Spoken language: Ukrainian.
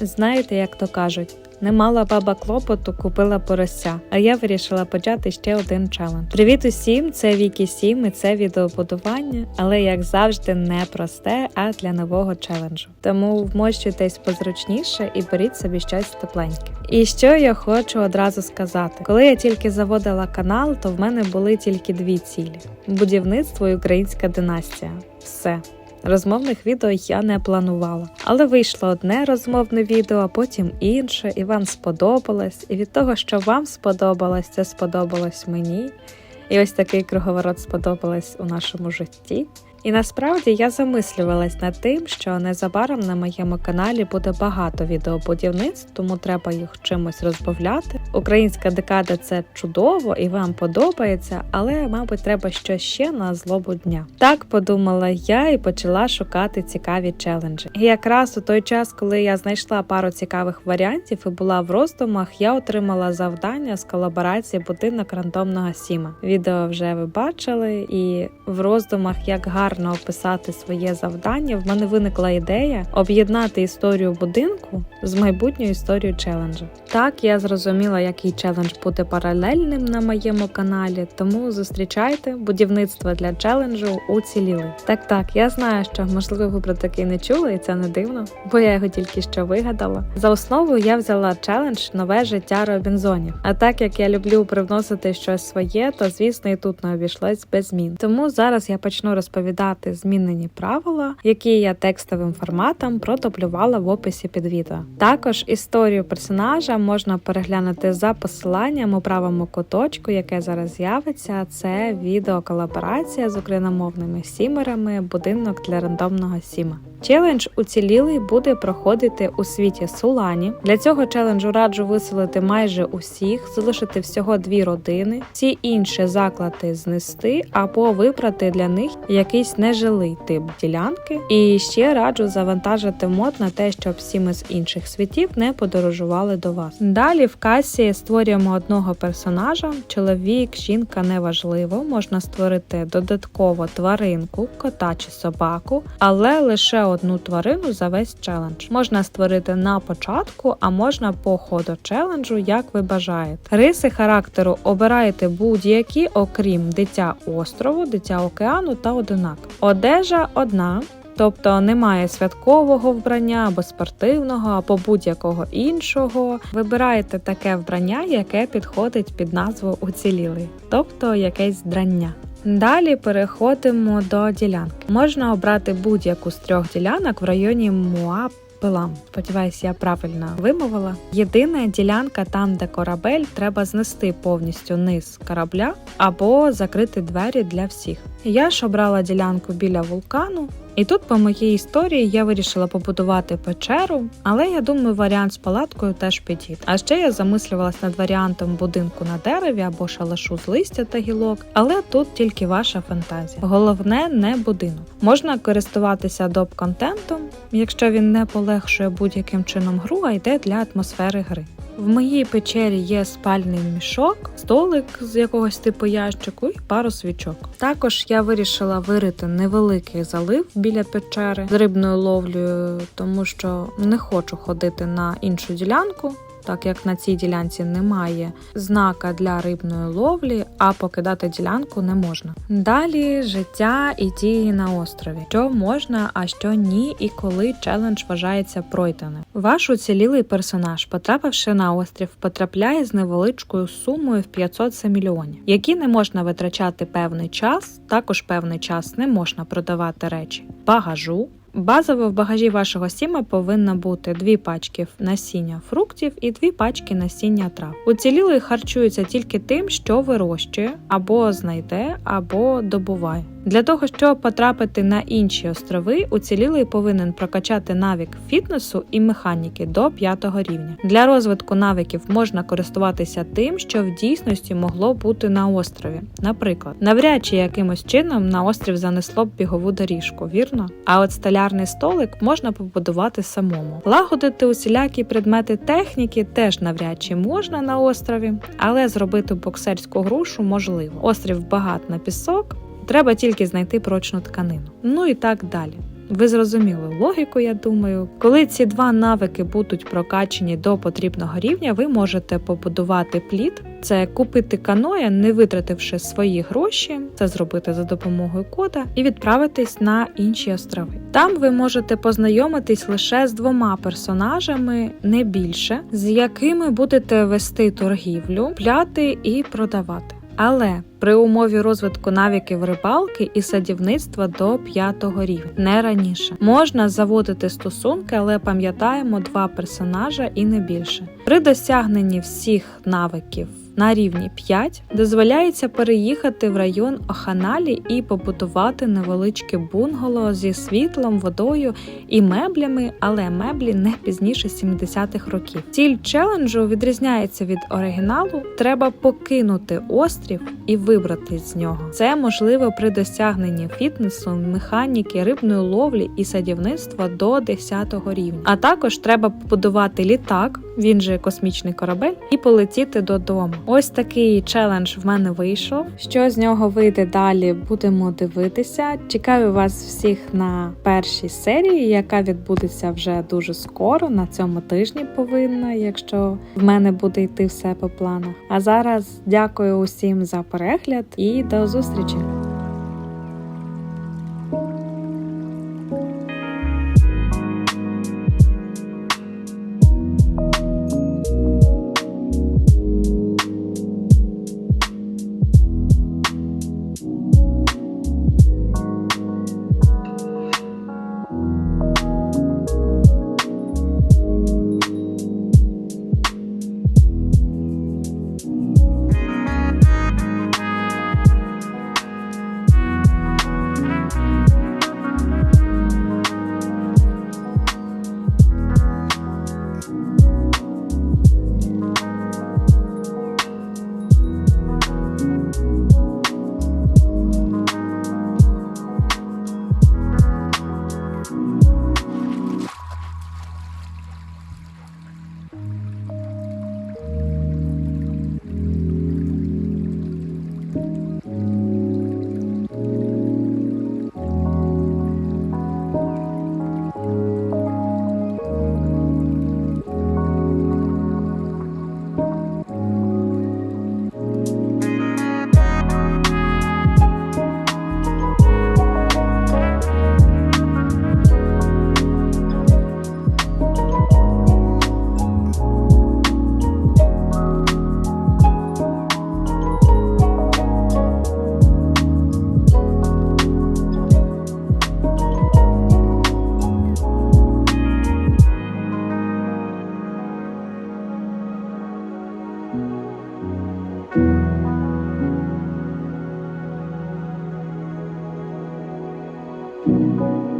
Знаєте, як то кажуть, не мала баба клопоту, купила порося. А я вирішила почати ще один челендж. Привіт усім! Це Вікі Сім і це відеобудування, але як завжди не просте, а для нового челенджу. Тому вмощуйтесь позручніше і беріть собі щось тепленьке. І що я хочу одразу сказати: коли я тільки заводила канал, то в мене були тільки дві цілі: будівництво і українська династія. Все. Розмовних відео я не планувала, але вийшло одне розмовне відео, а потім інше, і вам сподобалось. І від того, що вам сподобалось, це сподобалось мені. І ось такий круговорот сподобалось у нашому житті. І насправді я замислювалась над тим, що незабаром на моєму каналі буде багато відеобудівництв, тому треба їх чимось розбавляти. Українська декада це чудово і вам подобається, але, мабуть, треба щось ще на злобу дня. Так подумала я і почала шукати цікаві челенджі. І якраз у той час, коли я знайшла пару цікавих варіантів і була в роздумах, я отримала завдання з колаборації будинок рандомного Сіма. Відео вже ви бачили, і в роздумах як гарно описати своє завдання, в мене виникла ідея об'єднати історію будинку з майбутньою історією челенджу. Так я зрозуміла, який челендж буде паралельним на моєму каналі, тому зустрічайте будівництво для челенджу уціліли. Так, так, я знаю, що можливо ви про такий не чули, і це не дивно, бо я його тільки що вигадала. За основу я взяла челендж нове життя Робінзонів. А так як я люблю привносити щось своє, то звісно і тут не обійшлось без змін. Тому зараз я почну розповідати змінені правила, які я текстовим форматом продублювала в описі під відео. Також історію персонажа можна переглянути за посиланням у правому куточку, яке зараз з'явиться. Це відеоколаборація з україномовними сімерами, будинок для рандомного сіма. Челендж уцілілий буде проходити у світі Сулані. Для цього челенджу раджу виселити майже усіх, залишити всього дві родини, всі інші заклади знести або вибрати для них якийсь нежилий тип ділянки. І ще раджу завантажити мод на те, щоб сіми з інших світів не подорожували до вас. Далі в касі створюємо одного персонажа: чоловік, жінка неважливо, можна створити додатково тваринку, кота чи собаку, але лише одну тварину за весь челендж. Можна створити на початку, а можна по ходу челенджу, як ви бажаєте. Риси характеру обираєте будь-які, окрім дитя острову, дитя океану та одинак. Одежа одна. Тобто немає святкового вбрання або спортивного, або будь-якого іншого. Вибираєте таке вбрання, яке підходить під назву уцілілий, тобто якесь драння. Далі переходимо до ділянки. Можна обрати будь-яку з трьох ділянок в районі Муап. Пилам. Сподіваюсь, я правильно вимовила. Єдина ділянка там, де корабель, треба знести повністю низ корабля або закрити двері для всіх. Я ж обрала ділянку біля вулкану, і тут, по моїй історії, я вирішила побудувати печеру, але я думаю, варіант з палаткою теж підійде. А ще я замислювалась над варіантом будинку на дереві або шалашу з листя та гілок, але тут тільки ваша фантазія. Головне не будинок. Можна користуватися доп контентом, якщо він не полегшує будь-яким чином гру, а йде для атмосфери гри. В моїй печері є спальний мішок, столик з якогось типу ящику і пару свічок. Також я вирішила вирити невеликий залив біля печери з рибною ловлею, тому що не хочу ходити на іншу ділянку. Так як на цій ділянці немає знака для рибної ловлі, а покидати ділянку не можна. Далі життя і дії на острові, що можна, а що ні, і коли челендж вважається пройденим. Ваш уцілілий персонаж, потрапивши на острів, потрапляє з невеличкою сумою в 500 мільйонів, які не можна витрачати певний час. Також певний час не можна продавати речі багажу. Базово в багажі вашого сіма повинно бути дві пачки насіння фруктів і дві пачки насіння трав. Уцілілий харчується тільки тим, що вирощує, або знайде, або добуває. Для того, щоб потрапити на інші острови, уцілілий повинен прокачати навик фітнесу і механіки до 5 рівня. Для розвитку навиків можна користуватися тим, що в дійсності могло бути на острові. Наприклад, навряд чи якимось чином на острів занесло б бігову доріжку, вірно? А от столярний столик можна побудувати самому. Лагодити усілякі предмети техніки теж навряд чи можна на острові, але зробити боксерську грушу можливо. Острів багат на пісок. Треба тільки знайти прочну тканину. Ну і так далі. Ви зрозуміли логіку, я думаю. Коли ці два навики будуть прокачені до потрібного рівня, ви можете побудувати плід. Це купити каноя, не витративши свої гроші, це зробити за допомогою кода, і відправитись на інші острови. Там ви можете познайомитись лише з двома персонажами, не більше, з якими будете вести торгівлю, пляти і продавати. Але при умові розвитку навиків рибалки і садівництва до п'ятого рівня, не раніше. Можна заводити стосунки, але пам'ятаємо два персонажа і не більше. При досягненні всіх навиків. На рівні 5 дозволяється переїхати в район Оханалі і побудувати невеличке бунгало зі світлом, водою і меблями, але меблі не пізніше 70-х років. Ціль челенджу відрізняється від оригіналу. Треба покинути острів і вибратись з нього. Це можливо при досягненні фітнесу, механіки, рибної ловлі і садівництва до 10 рівня. А також треба побудувати літак, він же космічний корабель, і полетіти додому. Ось такий челендж в мене вийшов. Що з нього вийде далі, будемо дивитися. Чекаю вас всіх на першій серії, яка відбудеться вже дуже скоро. На цьому тижні повинна, якщо в мене буде йти все по планах. А зараз дякую усім за перегляд і до зустрічі! You.